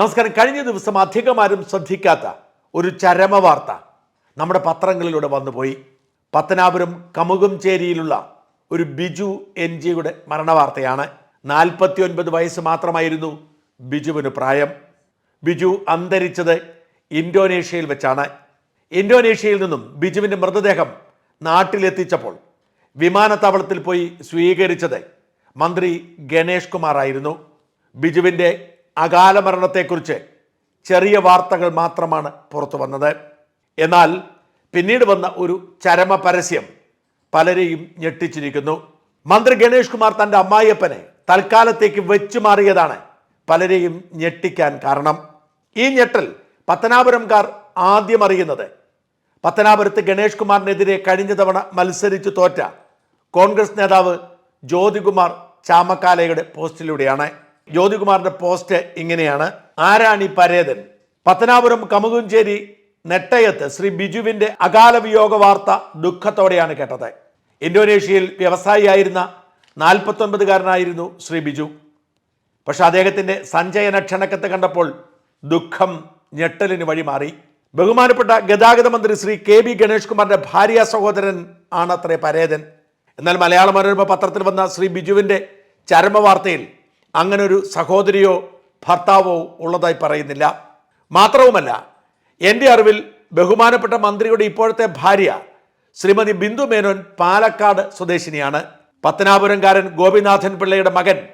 നമസ്കാരം. കഴിഞ്ഞ ദിവസം അധികമാരും ശ്രദ്ധിക്കാത്ത ഒരു ചരമ വാർത്ത നമ്മുടെ പത്രങ്ങളിലൂടെ വന്നുപോയി. പത്തനാപുരം കമുകുംചേരിയിലുള്ള ഒരു ബിജു എൻ ജിയുടെ മരണവാർത്തയാണ്. നാൽപ്പത്തി ഒൻപത് വയസ്സ് മാത്രമായിരുന്നു ബിജുവിന് പ്രായം. ബിജു അന്തരിച്ചത് ഇന്തോനേഷ്യയിൽ വെച്ചാണ്. ഇന്തോനേഷ്യയിൽ നിന്നും ബിജുവിന്റെ മൃതദേഹം നാട്ടിലെത്തിച്ചപ്പോൾ വിമാനത്താവളത്തിൽ പോയി സ്വീകരിച്ചത് മന്ത്രി ഗണേഷ് കുമാർ ആയിരുന്നു ബിജുവിന്റെ അകാല മരണത്തെക്കുറിച്ച് ചെറിയ വാർത്തകൾ മാത്രമാണ് പുറത്തു വന്നത്. എന്നാൽ പിന്നീട് വന്ന ഒരു ചരമ പരസ്യം പലരെയും ഞെട്ടിച്ചിരിക്കുന്നു. മന്ത്രി ഗണേഷ് കുമാർ തന്റെ അമ്മായിയപ്പനെ തൽക്കാലത്തേക്ക് വെച്ചു മാറിയതാണ് പലരെയും ഞെട്ടിക്കാൻ കാരണം. ഈ ഞെട്ടൽ പത്തനാപുരംകാർ ആദ്യം അറിയുന്നത്. പത്തനാപുരത്ത് ഗണേഷ് കുമാറിനെതിരെ കഴിഞ്ഞ തവണ മത്സരിച്ചു തോറ്റ കോൺഗ്രസ് നേതാവ് ജ്യോതികുമാർ ചാമക്കാലയുടെ പോസ്റ്റിലൂടെയാണ്. ജ്യോതികുമാറിന്റെ പോസ്റ്റ് ഇങ്ങനെയാണ്. ആരാണി പരേതൻ? പത്തനാപുരം കമുകുഞ്ചേരി നെട്ടയത്ത് ശ്രീ ബിജുവിന്റെ അകാല വിയോഗ വാർത്ത ദുഃഖത്തോടെയാണ് കേട്ടത്. ഇന്തോനേഷ്യയിൽ വ്യവസായിയായിരുന്ന നാൽപ്പത്തൊൻപതുകാരനായിരുന്നു ശ്രീ ബിജു. പക്ഷെ അദ്ദേഹത്തിന്റെ സഞ്ചയന ക്ഷണക്കത്ത് കണ്ടപ്പോൾ ദുഃഖം ഞെട്ടലിന് വഴിമാറി ബഹുമാനപ്പെട്ട ഗതാഗത മന്ത്രി ശ്രീ കെ ബി ഗണേഷ് കുമാറിന്റെ ഭാര്യ സഹോദരൻ ആണത്രേ പരേതൻ. എന്നാൽ മലയാള മനോരമ പത്രത്തിൽ വന്ന ശ്രീ ബിജുവിന്റെ ചരമ വാർത്തയിൽ അങ്ങനെ ഒരു സഹോദരിയോ ഭർത്താവോ ഉള്ളതായി പറയുന്നില്ല. മാത്രവുമല്ല എന്റെ അറിവിൽ ബഹുമാനപ്പെട്ട മന്ത്രിയുടെ ഇപ്പോഴത്തെ ഭാര്യ ശ്രീമതി ബിന്ദു മേനോൻ പാലക്കാട് സ്വദേശിനിയാണ്. പത്തനാപുരംകാരൻ ഗോപിനാഥൻ പിള്ളയുടെ മകൻ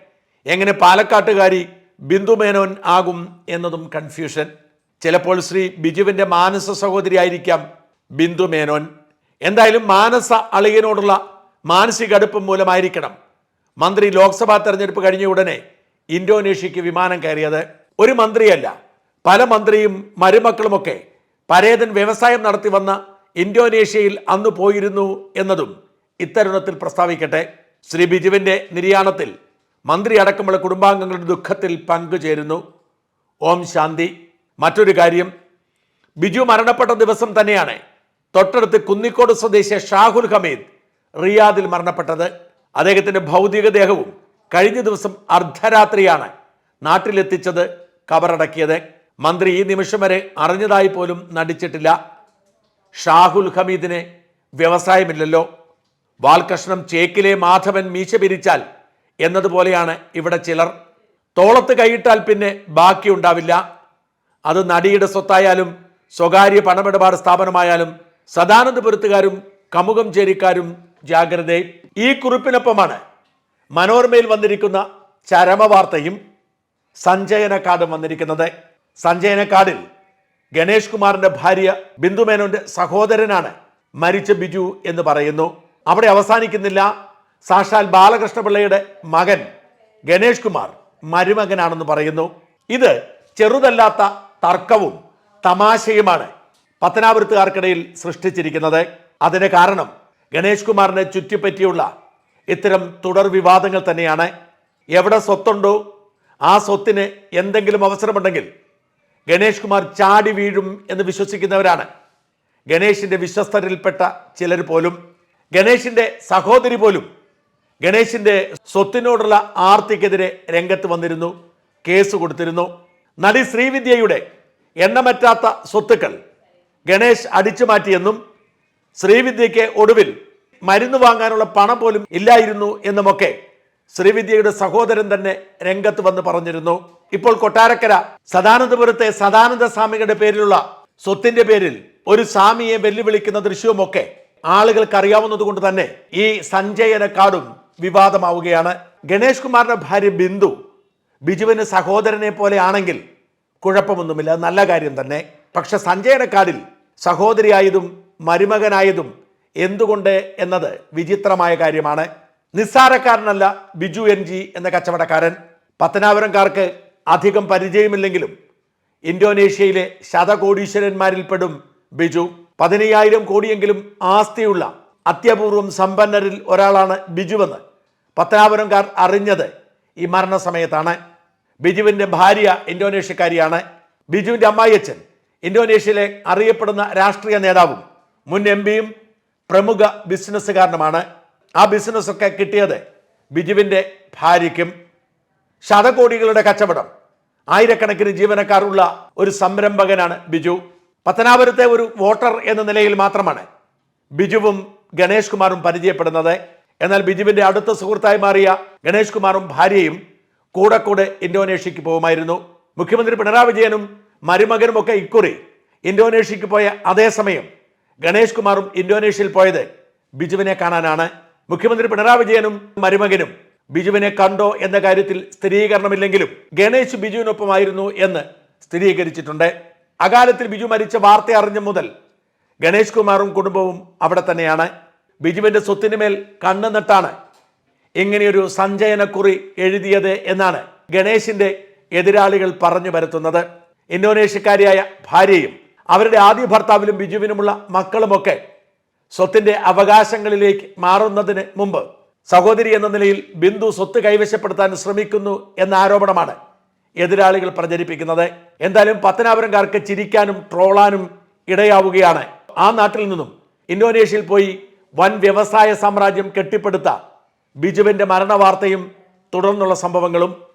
എങ്ങനെ പാലക്കാട്ടുകാരി ബിന്ദു മേനോൻ ആകും എന്നതും കൺഫ്യൂഷൻ. ചിലപ്പോൾ ശ്രീ ബിജുവിന്റെ മാനസ സഹോദരി ആയിരിക്കാം ബിന്ദു മേനോൻ. എന്തായാലും മാനസ അളിയനോടുള്ള മാനസിക അടുപ്പം മൂലമായിരിക്കണം. മന്ത്രി ലോക്സഭാ തെരഞ്ഞെടുപ്പ് കഴിഞ്ഞ ഉടനെ ഇന്തോനേഷ്യക്ക് വിമാനം കയറിയത് ഒരു മന്ത്രിയല്ല. പല മന്ത്രിയും മരുമക്കളുമൊക്കെ പരേതൻ വ്യവസായം നടത്തി വന്ന ഇന്തോനേഷ്യയിൽ അന്ന് പോയിരുന്നു എന്നതും ഇത്തരുണത്തിൽ പ്രസ്താവിക്കട്ടെ. ശ്രീ ബിജുവിന്റെ നിര്യാണത്തിൽ മന്ത്രി അടക്കമുള്ള കുടുംബാംഗങ്ങളുടെ ദുഃഖത്തിൽ പങ്കുചേരുന്നു. ഓം ശാന്തി. മറ്റൊരു കാര്യം ബിജു മരണപ്പെട്ട ദിവസം തന്നെയാണ് തൊട്ടടുത്ത് കുന്നിക്കോട് സ്വദേശി ഷാഹുൽ ഹമീദ് റിയാദിൽ മരണപ്പെട്ടത്. അദ്ദേഹത്തിന്റെ ഭൗതികദേഹവും കഴിഞ്ഞ ദിവസം അർദ്ധരാത്രിയാണ് നാട്ടിലെത്തിച്ചത് കബറടക്കിയത്. മന്ത്രി ഈ നിമിഷം വരെ അറിഞ്ഞതായി പോലും നടിച്ചിട്ടില്ല. ഷാഹുൽ ഹമീദിന് വ്യവസായമില്ലല്ലോ. വാൽകഷ്ണം ചേക്കിലെ മാധവൻ മീശ പിരിച്ചാൽ എന്നതുപോലെയാണ് ഇവിടെ ചിലർ. തോളത്ത് കൈയിട്ടാൽ പിന്നെ ബാക്കിയുണ്ടാവില്ല അത് നടിയുടെ സ്വത്തായാലും സ്വകാര്യ പണമിടപാട് സ്ഥാപനമായാലും സദാനന്ദപുരത്തുകാരും കമുകം ചേരിക്കാരും ജാഗ്രതയെ ഈ കുറിപ്പിനൊപ്പമാണ് മനോരമയിൽ വന്നിരിക്കുന്ന ചരമവാർത്തയും സഞ്ജയന കാർഡും വന്നിരിക്കുന്നത്. സഞ്ജയന കാർഡിൽ ഗണേഷ് കുമാറിന്റെ ഭാര്യ ബിന്ദുമേനോന്റെ സഹോദരനാണ് മരിച്ച ബിജു എന്ന് പറയുന്നു. അവിടെ അവസാനിക്കുന്നില്ല. സാക്ഷാൽ ബാലകൃഷ്ണപിള്ളയുടെ മകൻ ഗണേഷ് കുമാർ മരുമകനാണെന്ന് പറയുന്നു. ഇത് ചെറുതല്ലാത്ത തർക്കവും തമാശയുമാണ് പത്തനാപുരത്തുകാർക്കിടയിൽ സൃഷ്ടിച്ചിരിക്കുന്നത്. അതിന് കാരണം ഗണേഷ് കുമാറിനെ ചുറ്റിപ്പറ്റിയുള്ള ഇത്തരം തുടർ വിവാദങ്ങൾ തന്നെയാണ്. എവിടെ സ്വത്തുണ്ടോ ആ സ്വത്തിന് എന്തെങ്കിലും അവസരമുണ്ടെങ്കിൽ ഗണേഷ് കുമാർ ചാടി വീഴും എന്ന് വിശ്വസിക്കുന്നവരാണ്. ഗണേഷിന്റെ വിശ്വസ്തരിൽപ്പെട്ട ചിലർ പോലും ഗണേഷിന്റെ സഹോദരി പോലും ഗണേഷിന്റെ സ്വത്തിനോടുള്ള ആർത്തിക്കെതിരെ രംഗത്ത് വന്നിരുന്നു കേസ് കൊടുത്തിരുന്നു. നടി ശ്രീവിദ്യയുടെ എണ്ണമറ്റാത്ത സ്വത്തുക്കൾ ഗണേഷ് അടിച്ചു മാറ്റിയെന്നും ശ്രീവിദ്യയ്ക്ക് ഒടുവിൽ മരുന്ന് വാങ്ങാനുള്ള പണം പോലും ഇല്ലായിരുന്നു എന്നുമൊക്കെ ശ്രീവിദ്യയുടെ സഹോദരൻ തന്നെ രംഗത്ത് വന്ന് പറഞ്ഞിരുന്നു. ഇപ്പോൾ കൊട്ടാരക്കര സദാനന്ദപുരത്തെ സദാനന്ദ സ്വാമികളുടെ പേരിലുള്ള സ്വത്തിന്റെ പേരിൽ ഒരു സ്വാമിയെ വെല്ലുവിളിക്കുന്ന ദൃശ്യവുമൊക്കെ ആളുകൾക്ക് അറിയാവുന്നത് കൊണ്ട് തന്നെ ഈ സഞ്ജയന കാർഡും വിവാദമാവുകയാണ്. ഗണേഷ് കുമാറിന്റെ ഭാര്യ ബിന്ദു ബിജുവിന് സഹോദരനെ പോലെ ആണെങ്കിൽ കുഴപ്പമൊന്നുമില്ല നല്ല കാര്യം തന്നെ. പക്ഷെ സഞ്ജയന കാർഡിൽ സഹോദരിയായതും മരുമകനായതും എന്തുകൊണ്ട് എന്നത് വിചിത്രമായ കാര്യമാണ്. നിസ്സാരക്കാരനല്ല ബിജു എൻ ജി എന്ന കച്ചവടക്കാരൻ. പത്തനാപുരംകാർക്ക് അധികം പരിചയമില്ലെങ്കിലും ഇന്തോനേഷ്യയിലെ ശതകോടീശ്വരന്മാരിൽപ്പെടും ബിജു. പതിനയ്യായിരം കോടിയെങ്കിലും ആസ്തിയുള്ള അത്യപൂർവം സമ്പന്നരിൽ ഒരാളാണ് ബിജുവെന്ന് പത്തനാപുരംകാർ അറിഞ്ഞത് ഈ മരണസമയത്താണ്. ബിജുവിന്റെ ഭാര്യ ഇന്തോനേഷ്യക്കാരിയാണ്. ബിജുവിന്റെ അമ്മായിയച്ഛൻ ഇന്തോനേഷ്യയിലെ അറിയപ്പെടുന്ന രാഷ്ട്രീയ നേതാവും മുൻ എം പിയും പ്രമുഖ ബിസിനസ്സുകാരനുമാണ്. ആ ബിസിനസ്സൊക്കെ കിട്ടിയത് ബിജുവിന്റെ ഭാര്യയ്ക്കും ശതകോടികളുടെ കച്ചവടം. ആയിരക്കണക്കിന് ജീവനക്കാരുള്ള ഒരു സംരംഭകനാണ് ബിജു. പത്തനാപുരത്തെ ഒരു വോട്ടർ എന്ന നിലയിൽ മാത്രമാണ് ബിജുവും ഗണേഷ് കുമാറും പരിചയപ്പെടുന്നത്. എന്നാൽ ബിജുവിന്റെ അടുത്ത സുഹൃത്തായി മാറിയ ഗണേഷ് കുമാറും ഭാര്യയും കൂടെ കൂടെ ഇന്തോനേഷ്യക്ക് പോകുമായിരുന്നു. മുഖ്യമന്ത്രി പിണറായി വിജയനും മരുമകനുമൊക്കെ ഇക്കുറി ഇന്തോനേഷ്യക്ക് പോയ അതേസമയം ഗണേഷ് കുമാറും ഇന്തോനേഷ്യയിൽ പോയത് ബിജുവിനെ കാണാനാണ്. മുഖ്യമന്ത്രി പിണറായി വിജയനും മരുമകനും. ബിജുവിനെ കണ്ടോ എന്ന കാര്യത്തിൽ സ്ഥിരീകരണമില്ലെങ്കിലും ഗണേഷ് ബിജുവിനൊപ്പമായിരുന്നു എന്ന് സ്ഥിരീകരിച്ചിട്ടുണ്ട്. അകാലത്തിൽ ബിജു മരിച്ച വാർത്ത അറിഞ്ഞ മുതൽ ഗണേഷ് കുമാറും കുടുംബവും അവിടെ തന്നെയാണ്. ബിജുവിന്റെ സ്വത്തിന് മേൽ കണ്ണു നട്ടാണ് ഇങ്ങനെയൊരു സഞ്ചയനക്കുറി എഴുതിയത് എന്നാണ് ഗണേശിന്റെ എതിരാളികൾ പറഞ്ഞു വരുത്തുന്നത് ഇന്തോനേഷ്യക്കാരിയായ ഭാര്യയും അവരുടെ ആദ്യ ഭർത്താവിലും ബിജുവിനുമുള്ള മക്കളുമൊക്കെ സ്വത്തിന്റെ അവകാശങ്ങളിലേക്ക് മാറുന്നതിന് മുമ്പ് സഹോദരി എന്ന നിലയിൽ ബിന്ദു സ്വത്ത് കൈവശപ്പെടുത്താൻ ശ്രമിക്കുന്നു എന്ന ആരോപണമാണ് എതിരാളികൾ പ്രചരിപ്പിക്കുന്നത്. എന്തായാലും പത്തനാപുരംകാർക്ക് ചിരിക്കാനും ട്രോളാനും ഇടയാവുകയാണ്. ആ നാട്ടിൽ നിന്നും ഇന്തോനേഷ്യയിൽ പോയി വൻ വ്യവസായ സാമ്രാജ്യം കെട്ടിപ്പടുത്ത ബിജുവിന്റെ മരണവാർത്തയും തുടർന്നുള്ള സംഭവങ്ങളും